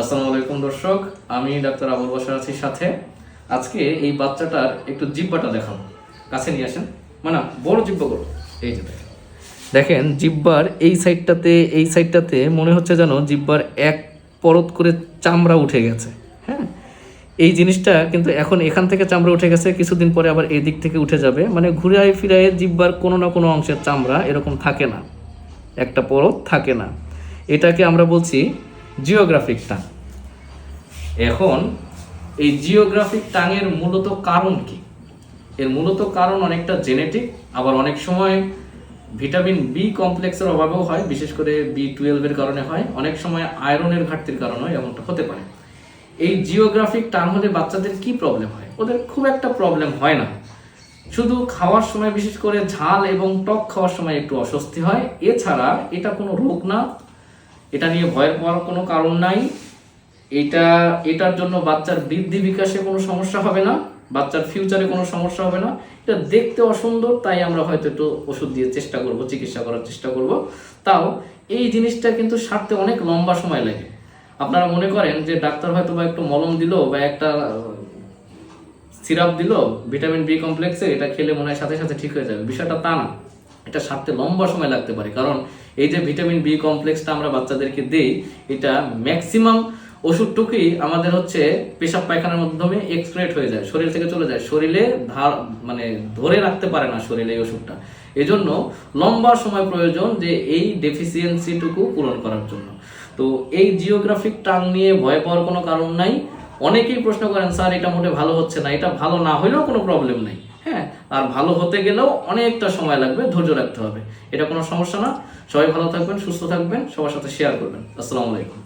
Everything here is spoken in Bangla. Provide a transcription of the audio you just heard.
আসসালামু আলাইকুম দর্শক, আমি ডাক্তার আবুল বসার আছি সাথে। আজকে এই বাচ্চাটার একটু জিব্বাটা দেখাবো। কাছে নিয়ে আসেন। মানে বড় জিব্বা করো। এই যে দেখেন। দেখেন, জিব্বার এই সাইডটাতে এই সাইডটাতে মনে হচ্ছে যেন জিব্বার এক পরত করে চামড়া উঠে গেছে। হ্যাঁ? এই জিনিসটা কিন্তু এখন এখান থেকে চামড়া উঠে গেছে, কিছুদিন পরে আবার এই দিক থেকে উঠে যাবে। মানে ঘুরায় ফিরায় জিব্বার কোনো না কোনো অংশের চামড়া এরকম থাকে না। একটা পরত থাকে না। এটাকে আমরা বলছি জিওগ্রাফিক টাং এখন এই জিওগ্রাফিক টাঙের মূলত কারণ কি? এর মূলত কারণ অনেকটা জেনেটিক আবার অনেক সময় ভিটামিন বি কমপ্লেক্সের অভাবেও হয়, বিশেষ করে বি টুয়েলভের কারণে হয়। অনেক সময় আয়রনের ঘাটতির কারণে এমনটা হতে পারে। এই জিওগ্রাফিক টান হলে বাচ্চাদের কি প্রবলেম হয়? ওদের খুব একটা প্রবলেম হয় না। শুধু খাওয়ার সময় বিশেষ করে ঝাল এবং টক খাওয়ার সময় একটু অস্বস্তি হয়। এছাড়া এটা কোনো রোগ না এটা নিয়ে ভয়ের পাওয়ার কোনো কারণ নাই। এটা, এটার জন্য বাচ্চার বৃদ্ধি বিকাশে কোনো সমস্যা হবে না, বাচ্চার ফিউচারে কোনো সমস্যা হবে না। এটা দেখতে অসুন্দর, তাই আমরা হয়তো একটু ওষুধ দিয়ে চেষ্টা করব, চিকিৎসা করার চেষ্টা করব। তাও এই জিনিসটা কিন্তু সারতে অনেক লম্বা সময় লাগে। আপনারা মনে করেন যে ডাক্তার হয়তো বা একটু মলম দিল বা একটা সিরাপ দিল, ভিটামিন বি কমপ্লেক্সে, এটা খেলে মনে হয় সাথে সাথে ঠিক হয়ে যাবে। বিষয়টা তা না। এটা সারতে লম্বা সময় লাগতে পারে। কারণ এই যে ভিটামিন বি কমপ্লেক্সটা আমরা বাচ্চাদেরকে দেই, এটা ম্যাক্সিমাম ওষুধটুকুই আমাদের হচ্ছে পেশাব পায়খানার মাধ্যমে এক্সক্রেট হয়ে যায়, শরীর থেকে চলে যায়। শরীরে ধার মানে ধরে রাখতে পারে না শরীরে এই ওষুধটা। এজন্য লম্বা সময় প্রয়োজন যে এই ডেফিসিয়েন্সিটুকু পূরণ করার জন্য। তো এই জিওগ্রাফিক টার্ম নিয়ে ভয় পাওয়ার কোনো কারণ নাই। অনেকেই প্রশ্ন করেন, স্যার, এটা মোটে ভালো হচ্ছে না, এটা ভালো না হলেও কোনো প্রবলেম নেই। হ্যাঁ আর ভালো হতে গেলেও অনেকটা সময় লাগবে, ধৈর্য রাখতে হবে। এটা কোনো সমস্যা না। সবাই ভালো থাকবেন, সুস্থ থাকবেন, সবার সাথে শেয়ার করবেন। আসসালামু আলাইকুম।